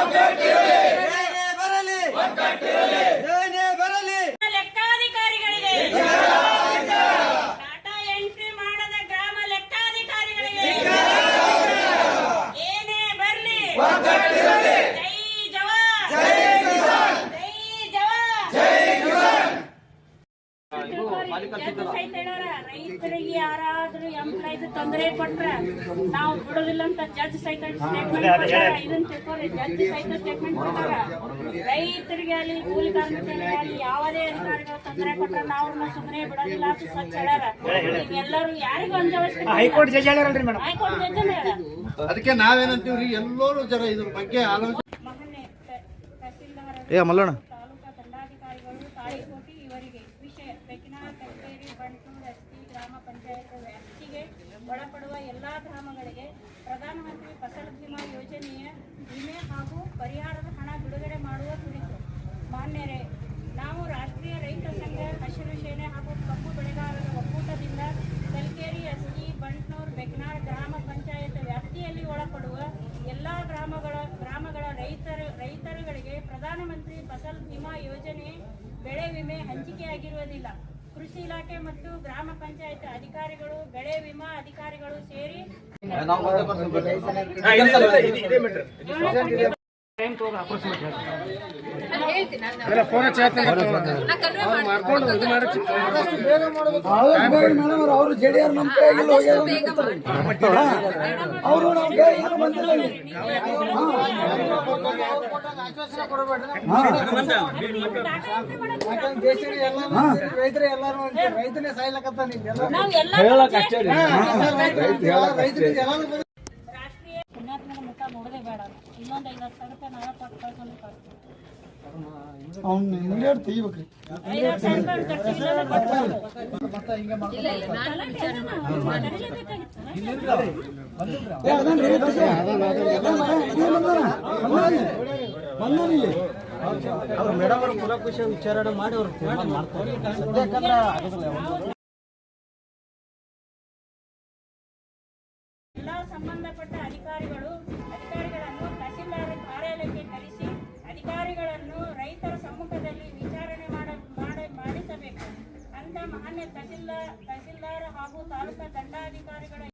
Come get it! Judge ರೈತರಿಗೆ ಯಾರಾದ್ರೂ employees ತೊಂದರೆ ಕೊಟ್ರ ನಾವು ಬಿಡೋದಿಲ್ಲ ಅಂತ ಜಡ್ಜ್ ಸಹಿತ ಸ್ಟೇಟ್ಮೆಂಟ್ ಕೊಟ್ಟಾರ. ಇದನ್ನ ತಿಳ್ಕೊರಿ ಜಡ್ಜ್ ಸಹಿತ ಸ್ಟೇಟ್ಮೆಂಟ್ ಕೊಟ್ಟಾರ. ರೈತರಿಗೆ ಅಲ್ಲಿ ಕೂಲಿ ಕಾರ್ಮಿಕರಿಗೆ ಅಲ್ಲಿ ಯಾವುದೇ ಅಧಿಕಾರಿಗಳು ತೊಂದರೆ ಕೊಟ್ರ ನಾವು ಸುಮ್ಮನೆ ಬಿಡೋದಿಲ್ಲ ಅಂತ ಸ್ವಚ್ಛ ಹೇಳ್ಯಾರ. ಎಲ್ಲರೂ ಯಾರಿಗೂ ಅಂಜವಶ್ಯಕ ಹೈಕೋರ್ಟ್ ಜಡ್ಜ್ ಹೇಳ್ಯಾರಲ್ರಿ ಮೇಡಮ್. ಹೈಕೋರ್ಟ್ ಜಡ್ಜ್ ಹೇಳ್ಯಾರ. ಅದಕ್ಕೆ ನಾವೇನಂತೀವ್ರಿ ಎಲ್ಲರೂ ಜರ ಇದ್ರ ಬಗ್ಗೆ ಆಲೋಚನೆ ಏ ಮಲ್ಲಣ್ಣ. ತಾಲೂಕಾ ದಂಡಾಧಿಕಾರಿಗಳು ತಾಳಿಕೋಟಿ ಇವರಿಗೆ ವಿಷಯ ಕಕ್ಕೇರಿ ಬಂಟೂರು ಎಸ್ಟಿ ಗ್ರಾಮ ಪಂಚಾಯತ್ ವ್ಯಾಪ್ತಿಗೆ ಒಳಪಡುವ ಎಲ್ಲ ಗ್ರಾಮಗಳಿಗೆ ಪ್ರಧಾನಮಂತ್ರಿ ಫಸಲ್ ಬಿಮಾ ಯೋಜನೆಯ ವಿಮೆ ಹಾಗೂ ಪರಿಹಾರದ ಹಣ ಬಿಡುಗಡೆ ಮಾಡುವ ಕುರಿತು ಮಾನ್ಯರೇ, ನಾವು ರಾಷ್ಟ್ರೀಯ ರೈತ ಸಂಘ, ಹಸಿರು ಸೇನೆ ಹಾಗೂ ಕಬ್ಬು ಬೆಳೆಗಾರರ ಒಕ್ಕೂಟದಿಂದ ಕಲ್ಕೇರಿ ಎಸ್ಟಿ ಬಂಟ್ನೂರು, ಬೆಗ್ನಾಳ್ ಗ್ರಾಮ ಪಂಚಾಯತ್ ವ್ಯಾಪ್ತಿಯಲ್ಲಿ ಒಳಪಡುವ ಎಲ್ಲ ಗ್ರಾಮಗಳ ಗ್ರಾಮಗಳ ರೈತರ, ರೈತರುಗಳಿಗೆ ಪ್ರಧಾನಮಂತ್ರಿ ಫಸಲ್ ಬಿಮಾ ಯೋಜನೆ ಬೆಳೆ ವಿಮೆ ಹಂಚಿಕೆಯಾಗಿರುವುದಿಲ್ಲ. ಕೃಷಿ ಇಲಾಖೆ ಮತ್ತು ಗ್ರಾಮ ಪಂಚಾಯತ್ ಅಧಿಕಾರಿಗಳು ಬೆಳೆ ವಿಮಾ ಅಧಿಕಾರಿಗಳು ಸೇರಿ ಅವರು ಜೆ ಡಿ ಆರ್ ನಮ್ಮ ಕೈಯಾಗಿಲ್ಲ ಅವರು ನಮ್ಮ ಕೈಯಾಗಿಲ್ಲ ಬಂದಿಲ್ಲ ಇಲ್ಲಿ. ರೈತರೇ ಎಲ್ಲಾರು ರೈತನೇ ರಾಷ್ಟ್ರೀಯ ಪುಣ್ಯಾತ್ಮನ ಮುಖ ನೋಡದೆ ಬೇಡ ಇನ್ನೊಂದು ಐವತ್ತು ಸಾವಿರ ರೂಪಾಯಿ ನಾಳೆ ಕೊಟ್ಟು ಕಳ್ಕೊಂಡು ಕಳ್ಸ್ತೀವಿ. ಅವ್ನು ನಿಮ್ಗೆ ತೆಗಿಬೇಕ್ರಿ ಐವತ್ತು ಸಾವಿರ ರೂಪಾಯಿ ಕಳ್ಸ್ಬೇಕು. ಮೇಡಮ್ ಅವ್ರ ಕುಲಕುಶ ವಿಚಾರಣೆ ಮಾಡಿ ಅವ್ರು ತೀರ್ಮಾನ ಮಾಡ್ತಾರೆ ಸದ್ಯಕ್ಕಂದ್ರ ಎಲ್ಲ ಸಂಬಂಧಪಟ್ಟ ಅಧಿಕಾರಿಗಳು ಮಾನ್ಯ ತಹಸೀಲ್ದಾರ್ ತಹಸೀಲ್ದಾರ್ ಹಾಗೂ ತಾಲೂಕಾ ದಂಡಾಧಿಕಾರಿಗಳ